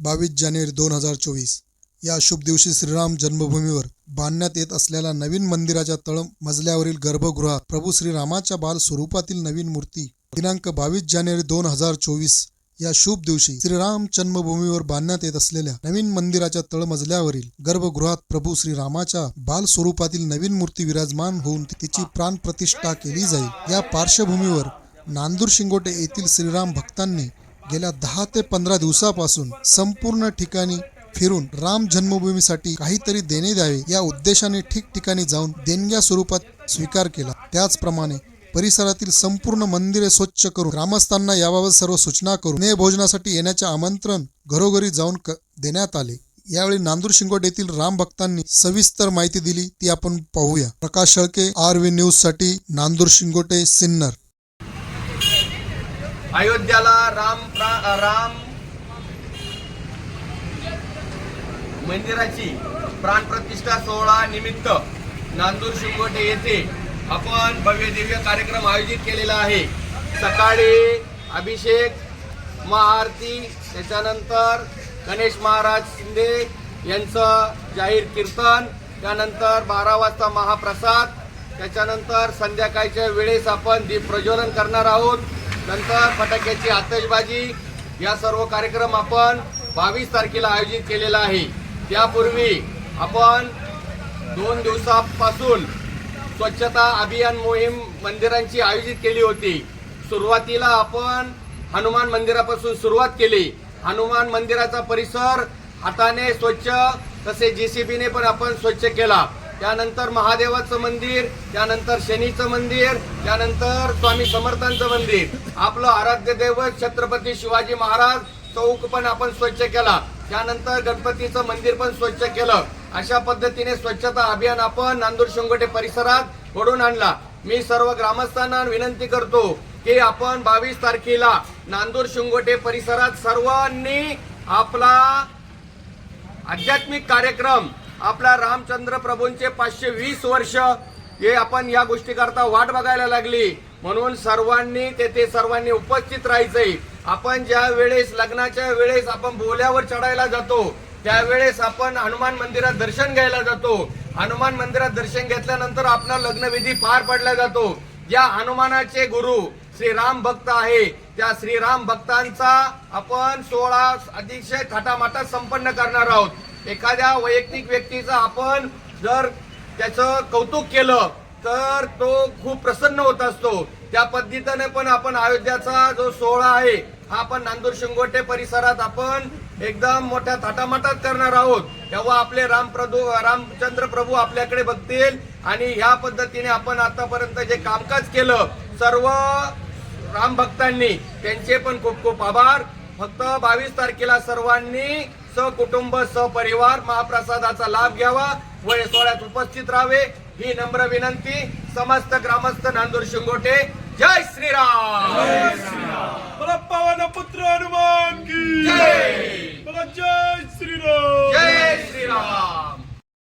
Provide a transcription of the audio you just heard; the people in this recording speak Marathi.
बावीस जानेवारी दोन हजार चोवीस. या शुभ दिवशी श्रीराम जन्मभूमीवर बांधण्यात येत असलेल्या नवीन मंदिराच्या तळ मजल्यावरील गर्भगृहात प्रभू श्रीरामाच्या बाल स्वरूपातील नवीन मूर्ती दिनांक बावीस जानेवारी दोन हजार चोवीस. या शुभ दिवशी श्रीराम जन्मभूमीवर बांधण्यात येत असलेल्या नवीन मंदिराच्या तळमजल्यावरील गर्भगृहात प्रभू श्रीरामाच्या बाल स्वरूपातील नवीन मूर्ती विराजमान होऊन तिची प्राण प्रतिष्ठा केली जाईल. या पार्श्वभूमीवर नांदूर शिंगोटे येथील श्रीराम भक्तांनी गेल्या दहा ते पंधरा दिवसापासून संपूर्ण ठिकाणी फिरून राम जन्मभूमीसाठी काहीतरी देणे द्यावे या उद्देशाने ठिकठिकाणी जाऊन देणग्या स्वरूपात स्वीकार केला. त्याचप्रमाणे परिसरातील संपूर्ण मंदिरे स्वच्छ करून ग्रामस्थांना याबाबत सर्व सूचना करून ने भोजनासाठी येण्याचे आमंत्रण घरोघरी जाऊन क- देण्यात आले. यावेळी नांदूर शिंगोट येथील राम भक्तांनी सविस्तर माहिती दिली. ती आपण पाहूया. प्रकाश शळके आर व्ही न्यूजसाठी नांदूर शिंगोटे सिन्नर. अयोध्याला राम प्रा- राम मंदिराची प्राणप्रतिष्ठा सोहळा निमित्त नांदूर शिंगोटे येथे आपण भव्य दिव्य कार्यक्रम आयोजित केलेला आहे. सकाळी अभिषेक महाआरती त्याच्यानंतर गणेश महाराज शिंदे यांचं जाहीर कीर्तन त्यानंतर बारा वाजता महाप्रसाद त्याच्यानंतर संध्याकाळच्या वेळेस आपण दीप प्रज्वलन करणार आहोत. नंतर फटाक्याची आतषबाजी या सर्व कार्यक्रम आपण बावीस तारखेला आयोजित केलेला आहे. त्यापूर्वी आपण दोन दिवसापासून स्वच्छता अभियान मोहीम मंदिरांची आयोजित केली होती. सुरुवातीला आपण हनुमान मंदिरापासून सुरुवात केली. हनुमान मंदिराचा परिसर हाताने स्वच्छ तसे जी सी बीने पण आपण स्वच्छ केला. त्यानंतर महादेवाचं मंदिर त्यानंतर शनीचं मंदिर त्यानंतर स्वामी समर्थांचं मंदिर. आपलं आराध्य दैवत छत्रपती शिवाजी महाराज चौक पण आपण स्वच्छ केला. त्यानंतर गणपतीचं मंदिर पण स्वच्छ केलं. अशा पद्धतीने स्वच्छता अभियान आपण नांदूर शिंगोटे परिसरात घडून आणला. मी सर्व ग्रामस्थांना विनंती करतो की आपण बावीस तारखेला नांदूर शिंगोटे परिसरात सर्वांनी आपला आध्यात्मिक कार्यक्रम आपला रामचंद्र प्रभूंचे पाचशे वीस वर्ष हे आपण या गोष्टीकरता वाट बघायला लागली. म्हणून सर्वांनी तेथे सर्वांनी उपस्थित राहायचंय. आपण ज्या वेळेस लग्नाच्या वेळेस आपण बोल्यावर चढायला जातो त्यावेळेस आपण हनुमान मंदिरात दर्शन घ्यायला जातो. हनुमान मंदिरात दर्शन घेतल्यानंतर आपला लग्नविधी पार पडला जातो. ज्या हनुमानाचे गुरु श्रीराम भक्त आहे त्या श्रीराम भक्तांचा आपण सोळा अतिशय थाटामाटात संपन्न करणार आहोत. एखाद्या वैयक्तिक व्यक्तीचा आपण जर त्याचं कौतुक केलं तर तो खूप प्रसन्न होत असतो. त्या पद्धतीने पण आपण अयोध्याचा जो सोहळा आहे हा आपण नांदूर शिंगोटे परिसरात आपण एकदम मोठ्या थाटामाटात करणार आहोत. तेव्हा आपले राम प्रभू रामचंद्र प्रभू आपल्याकडे बघतील आणि ह्या पद्धतीने आपण आतापर्यंत जे कामकाज केलं सर्व राम भक्तांनी त्यांचे पण खूप खूप आभार. फक्त बावीस तारखेला सर्वांनी सहकुटुंब सहपरिवार महाप्रसादाचा लाभ घ्यावा. व या सोहळ्यात उपस्थित राहावे. ही नम्र विनंती समस्त ग्रामस्थ नांदूर शिंगोटे. जय श्रीराम! पवन पुत्र हनुमान की जय श्रीराम!